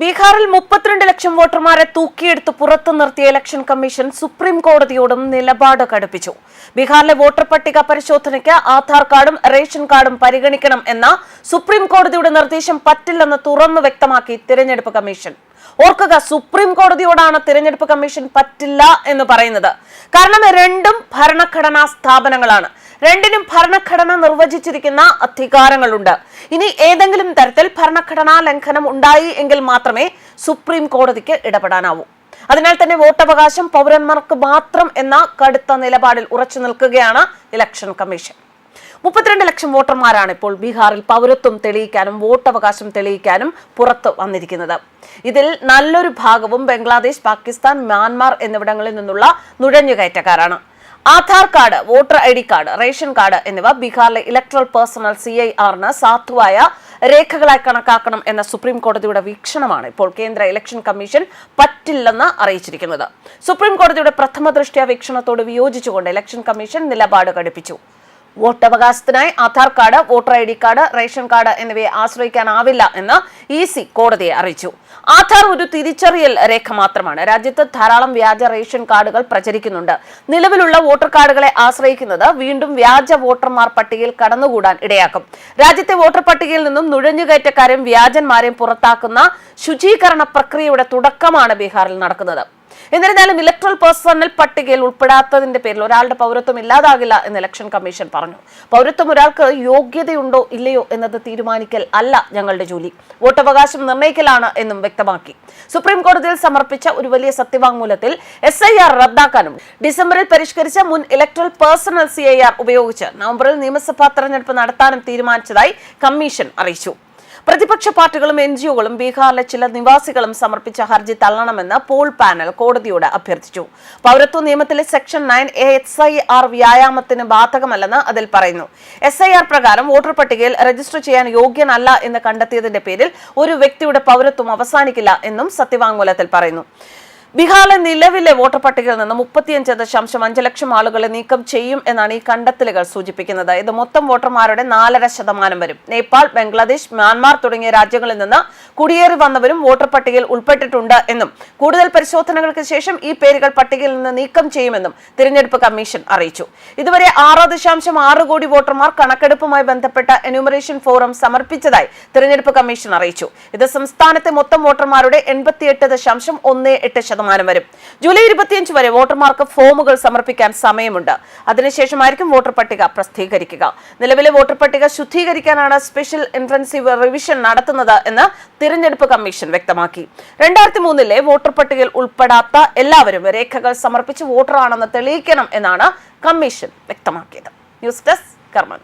ബീഹാറിൽ മുപ്പത്തിരണ്ട് ലക്ഷം വോട്ടർമാരെ തൂക്കിയെടുത്ത് പുറത്തു നിർത്തിയ ഇലക്ഷൻ കമ്മീഷൻ സുപ്രീം കോടതിയോടും നിലപാട് കടുപ്പിച്ചു. ബീഹാറിലെ വോട്ടർ പട്ടിക പരിശോധനയ്ക്ക് ആധാർ കാർഡും റേഷൻ കാർഡും പരിഗണിക്കണം എന്ന സുപ്രീം കോടതിയുടെ നിർദ്ദേശം പറ്റില്ലെന്ന് തുറന്നു വ്യക്തമാക്കി തിരഞ്ഞെടുപ്പ് കമ്മീഷൻ. ഓർക്കുക സുപ്രീം കോടതിയോടാണ് തിരഞ്ഞെടുപ്പ് കമ്മീഷൻ പറ്റില്ല എന്ന് പറയുന്നത്. കാരണം രണ്ടും ഭരണഘടനാ സ്ഥാപനങ്ങളാണ്. രണ്ടിനും ഭരണഘടന നിർവചിച്ചിരിക്കുന്ന അധികാരങ്ങളുണ്ട്. ഇനി ഏതെങ്കിലും തരത്തിൽ ഭരണഘടനാ ലംഘനം ഉണ്ടായി എങ്കിൽ മാത്രമേ സുപ്രീം കോടതിക്ക് ഇടപെടാനാവൂ. അതിനാൽ തന്നെ വോട്ടവകാശം പൗരന്മാർക്ക് മാത്രം എന്ന കടുത്ത നിലപാടിൽ ഉറച്ചു നിൽക്കുകയാണ് ഇലക്ഷൻ കമ്മീഷൻ. മുപ്പത്തിരണ്ട് ലക്ഷം വോട്ടർമാരാണ് ഇപ്പോൾ ബീഹാറിൽ പൗരത്വം തെളിയിക്കാനും വോട്ടവകാശം തെളിയിക്കാനും പുറത്തു വന്നിരിക്കുന്നത്. ഇതിൽ നല്ലൊരു ഭാഗവും ബംഗ്ലാദേശ് പാകിസ്ഥാൻ മ്യാൻമാർ എന്നിവിടങ്ങളിൽ നിന്നുള്ള നുഴഞ്ഞുകയറ്റക്കാരാണ്. Aadhaar card voter I D card ration card എന്നിവ ബീഹാറിലെ ഇലക്ട്രൽ പേഴ്സണൽ സി ഐ ആറിന് സാധുവായ രേഖകളായി കണക്കാക്കണം എന്ന സുപ്രീം കോടതിയുടെ വീക്ഷണമാണ് ഇപ്പോൾ കേന്ദ്ര ഇലക്ഷൻ കമ്മീഷൻ പറ്റില്ലെന്ന് അറിയിച്ചിരിക്കുന്നത്. സുപ്രീം കോടതിയുടെ പ്രഥമ ദൃഷ്ട്യാ വീക്ഷണത്തോട് വിയോജിച്ചുകൊണ്ട് ഇലക്ഷൻ കമ്മീഷൻ നിലപാട് ഘടിപ്പിച്ചു. വോട്ടവകാശത്തിനായി Aadhaar card voter I D card ration card എന്നിവയെ ആശ്രയിക്കാനാവില്ല എന്ന് ഇ സി കോടതിയെ അറിയിച്ചു. ആധാർ ഒരു തിരിച്ചറിയൽ രേഖ മാത്രമാണ്. രാജ്യത്ത് ധാരാളം വ്യാജ റേഷൻ കാർഡുകൾ പ്രചരിക്കുന്നുണ്ട്. നിലവിലുള്ള വോട്ടർ കാർഡുകളെ ആശ്രയിക്കുന്നത് വീണ്ടും വ്യാജ വോട്ടർമാർ പട്ടികയിൽ കടന്നുകൂടാൻ ഇടയാക്കും. രാജ്യത്തെ വോട്ടർ പട്ടികയിൽ നിന്നും നുഴഞ്ഞുകയറ്റക്കാരെയും വ്യാജന്മാരെയും പുറത്താക്കുന്ന ശുചീകരണ പ്രക്രിയയുടെ തുടക്കമാണ് ബീഹാറിൽ നടക്കുന്നത്. എന്നിരുന്നാലും ഇലക്ട്രൽ പേഴ്സണൽ പട്ടികയിൽ ഉൾപ്പെടാത്തതിന്റെ പേരിൽ ഒരാളുടെ പൗരത്വം ഇല്ലാതാകില്ല എന്ന് ഇലക്ഷൻ കമ്മീഷൻ പറഞ്ഞു. പൗരത്വം ഒരാൾക്ക് യോഗ്യതയുണ്ടോ ഇല്ലയോ എന്നത് തീരുമാനിക്കൽ അല്ല ഞങ്ങളുടെ ജോലി. വോട്ടവകാശം നിർണയിക്കലാണ് എന്നും വ്യക്തമാക്കി. സുപ്രീം കോടതിയിൽ സമർപ്പിച്ച ഒരു വലിയ സത്യവാങ്മൂലത്തിൽ എസ് ഐ ആർ റദ്ദാക്കാനും ഡിസംബറിൽ പരിഷ്കരിച്ച മുൻ electoral personal C I R ഉപയോഗിച്ച് നവംബറിൽ നിയമസഭാ തെരഞ്ഞെടുപ്പ് നടത്താനും തീരുമാനിച്ചതായി കമ്മീഷൻ അറിയിച്ചു. പ്രതിപക്ഷ പാർട്ടികളും എൻ ജിഒകളും ബീഹാറിലെ ചില നിവാസികളും സമർപ്പിച്ച ഹർജി തള്ളണമെന്ന് പോൾ പാനൽ കോടതിയോട് അഭ്യർത്ഥിച്ചു. പൗരത്വ നിയമത്തിലെ section nine A S I R വ്യായാമത്തിന് ബാധകമല്ലെന്ന് അതിൽ പറയുന്നു. എസ് ഐ ആർ പ്രകാരം വോട്ടർ പട്ടികയിൽ രജിസ്റ്റർ ചെയ്യാൻ യോഗ്യനല്ല എന്ന് കണ്ടെത്തിയതിന്റെ പേരിൽ ഒരു വ്യക്തിയുടെ പൗരത്വം അവസാനിക്കില്ല എന്നും സത്യവാങ്മൂലത്തിൽ പറയുന്നു. ബീഹാറിലെ നിലവിലെ വോട്ടർ പട്ടികയിൽ നിന്ന് മുപ്പത്തിയഞ്ച് ദശാംശം അഞ്ച് ലക്ഷം ആളുകളെ നീക്കം ചെയ്യും എന്നാണ് ഈ കണ്ടെത്തലുകൾ സൂചിപ്പിക്കുന്നത്. ഇത് മൊത്തം വോട്ടർമാരുടെ നാലര ശതമാനം വരും. നേപ്പാൾ ബംഗ്ലാദേശ് മ്യാൻമാർ തുടങ്ങിയ രാജ്യങ്ങളിൽ നിന്ന് കുടിയേറി വന്നവരും വോട്ടർ പട്ടികയിൽ ഉൾപ്പെട്ടിട്ടുണ്ട് എന്നും കൂടുതൽ പരിശോധനകൾക്ക് ശേഷം ഈ പേരുകൾ പട്ടികയിൽ നിന്ന് നീക്കം ചെയ്യുമെന്നും തിരഞ്ഞെടുപ്പ് കമ്മീഷൻ അറിയിച്ചു. ഇതുവരെ ആറ് ദശാംശം ആറ് കോടി വോട്ടർമാർ കണക്കെടുപ്പുമായി ബന്ധപ്പെട്ട എന്യൂമറേഷൻ ഫോറം സമർപ്പിച്ചതായി തിരഞ്ഞെടുപ്പ് കമ്മീഷൻ അറിയിച്ചു. ഇത് സംസ്ഥാനത്തെ മൊത്തം വോട്ടർമാരുടെ എൺപത്തിയെട്ട് ദശാംശം ഒന്ന് എട്ട് ശതമാനം വരും. ജൂലൈ ഇരുപത്തിയഞ്ച് വരെ വോട്ടർമാർക്ക് ഫോമുകൾ സമർപ്പിക്കാൻ സമയമുണ്ട്. അതിനുശേഷമായിരിക്കും വോട്ടർ പട്ടിക പ്രസിദ്ധീകരിക്കുക. നിലവിലെ വോട്ടർ പട്ടിക ശുദ്ധീകരിക്കാനാണ് സ്പെഷ്യൽ ഇൻഫൻസീവ് റിവിഷൻ നടത്തുന്നത് എന്ന് തിരഞ്ഞെടുപ്പ് കമ്മീഷൻ വ്യക്തമാക്കി. രണ്ടായിരത്തി മൂന്നിലെ വോട്ടർ പട്ടികയിൽ ഉൾപ്പെടാത്ത എല്ലാവരും രേഖകൾ സമർപ്പിച്ച് വോട്ടറാണെന്ന് തെളിയിക്കണം എന്നാണ് കമ്മീഷൻ വ്യക്തമാക്കിയത്. ന്യൂസ് ഡെസ്ക് കർമ്മ